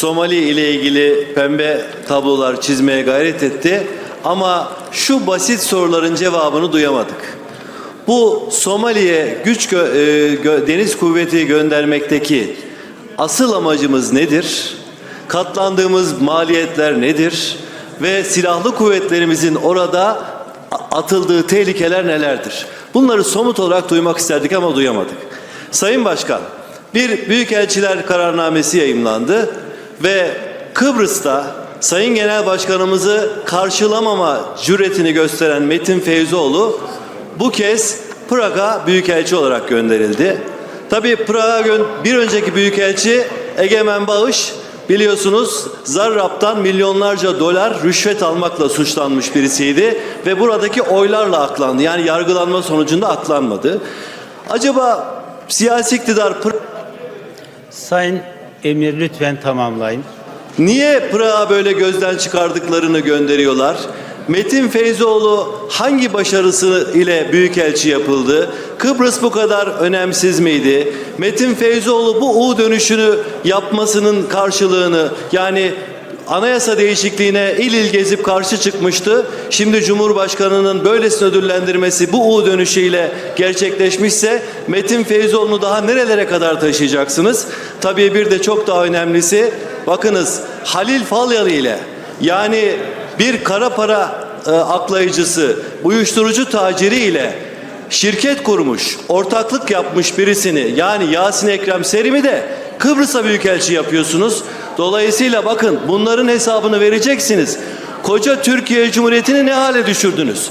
Somali ile ilgili pembe tablolar çizmeye gayret etti. Ama şu basit soruların cevabını duyamadık. Bu Somali'ye güç gö- e, gö- deniz kuvveti göndermekteki asıl amacımız nedir? Katlandığımız maliyetler nedir? Ve silahlı kuvvetlerimizin orada atıldığı tehlikeler nelerdir? Bunları somut olarak duymak isterdik ama duyamadık. Sayın Başkan, bir Büyükelçiler kararnamesi yayımlandı ve Kıbrıs'ta Sayın Genel Başkanımızı karşılamama cüretini gösteren Metin Feyzoğlu bu kez Prag'a büyükelçi olarak gönderildi. Tabii Prag'a bir önceki büyükelçi Egemen Bağış biliyorsunuz Zarrab'dan milyonlarca dolar rüşvet almakla suçlanmış birisiydi ve buradaki oylarla aklandı. Yani yargılanma sonucunda aklanmadı. Acaba siyasi iktidar Sayın Emir lütfen tamamlayın. Niye Pırağı böyle gözden çıkardıklarını gönderiyorlar? Metin Feyzoğlu hangi başarısı ile büyükelçi yapıldı? Kıbrıs bu kadar önemsiz miydi? Metin Feyzoğlu bu U dönüşünü yapmasının karşılığını yani anayasa değişikliğine il il gezip karşı çıkmıştı. Şimdi Cumhurbaşkanı'nın böylesine ödüllendirmesi bu U dönüşüyle gerçekleşmişse Metin Feyzoğlu'nu daha nerelere kadar taşıyacaksınız? Tabii bir de çok daha önemlisi bakınız Halil Falyalı ile yani bir kara para e, aklayıcısı, uyuşturucu taciri ile şirket kurmuş, ortaklık yapmış birisini yani Yasin Ekrem Serim'i de Kıbrıs'a büyükelçi yapıyorsunuz. Dolayısıyla bakın bunların hesabını vereceksiniz. Koca Türkiye Cumhuriyeti'ni ne hale düşürdünüz?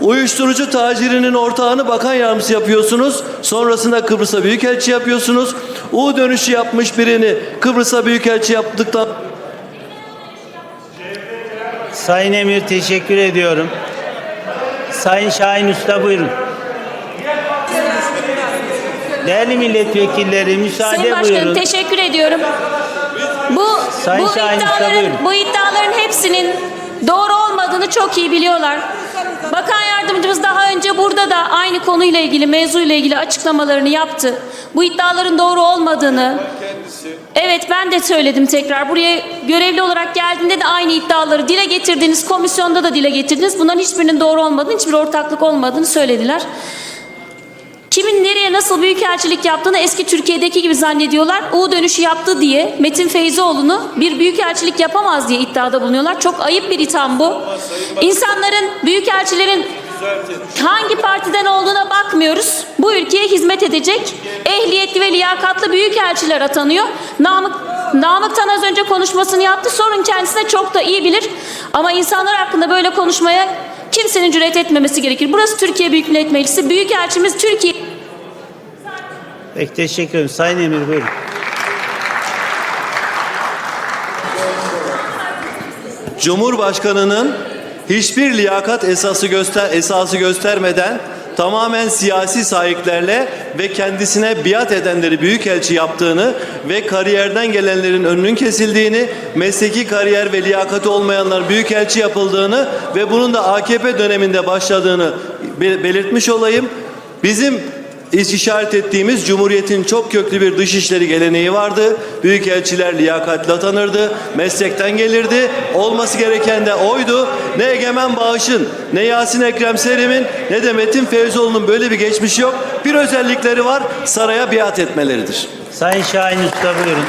Uyuşturucu tacirinin ortağını bakan yardımcısı yapıyorsunuz. Sonrasında Kıbrıs'a büyükelçi yapıyorsunuz. U dönüşü yapmış birini Kıbrıs'a büyükelçi yaptıktan Sayın Emir teşekkür ediyorum. Sayın Şahin Usta buyurun. Değerli milletvekilleri müsaade Sayın Başkanım buyurun. teşekkür ediyorum. Bu Sayın bu Şahin iddiaların buyurun. bu iddiaların hepsinin doğru olmadığını çok iyi biliyorlar. Bakan yardımcımız daha önce burada da aynı konuyla ilgili, mevzuyla ilgili açıklamalarını yaptı. Bu iddiaların doğru olmadığını Evet ben de söyledim tekrar. Buraya görevli olarak geldiğinde de aynı iddiaları dile getirdiniz. Komisyonda da dile getirdiniz. Bunların hiçbirinin doğru olmadığını, hiçbir ortaklık olmadığını söylediler. Kimin nereye nasıl büyükelçilik yaptığını eski Türkiye'deki gibi zannediyorlar. U dönüşü yaptı diye Metin Feyzoğlu'nu bir büyükelçilik yapamaz diye iddiada bulunuyorlar. Çok ayıp bir itham bu. İnsanların, büyükelçilerin hangi partiden olduğuna bakmıyoruz. Bu ülkeye hizmet edecek ehliyetli ve liyakatlı büyükelçiler atanıyor. Namık Namık Tan az önce konuşmasını yaptı. Sorun kendisine çok da iyi bilir. Ama insanlar hakkında böyle konuşmaya kimsenin cüret etmemesi gerekir. Burası Türkiye Büyük Millet Meclisi. Büyükelçimiz Türkiye Peki teşekkür ederim. Sayın Emir buyurun. Cumhurbaşkanının hiçbir liyakat esası göster esası göstermeden tamamen siyasi sahiplerle ve kendisine biat edenleri büyükelçi yaptığını ve kariyerden gelenlerin önünün kesildiğini, mesleki kariyer ve liyakati olmayanlar büyükelçi yapıldığını ve bunun da AKP döneminde başladığını be- belirtmiş olayım. Bizim İş- işaret ettiğimiz Cumhuriyet'in çok köklü bir dışişleri geleneği vardı. Büyükelçiler liyakatli atanırdı, meslekten gelirdi. Olması gereken de oydu. Ne Egemen Bağış'ın, ne Yasin Ekrem Serim'in, ne de Metin Feyzoğlu'nun böyle bir geçmişi yok. Bir özellikleri var, saraya biat etmeleridir. Sayın Şahin Usta buyurun.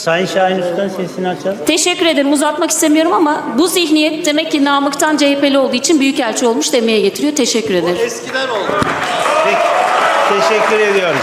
Sayın Şahin Usta'nın sesini açalım. Teşekkür ederim. Uzatmak istemiyorum ama bu zihniyet demek ki Namık'tan CHP'li olduğu için büyükelçi olmuş demeye getiriyor. Teşekkür ederim. Eskiden oldu. Peki, teşekkür ediyorum.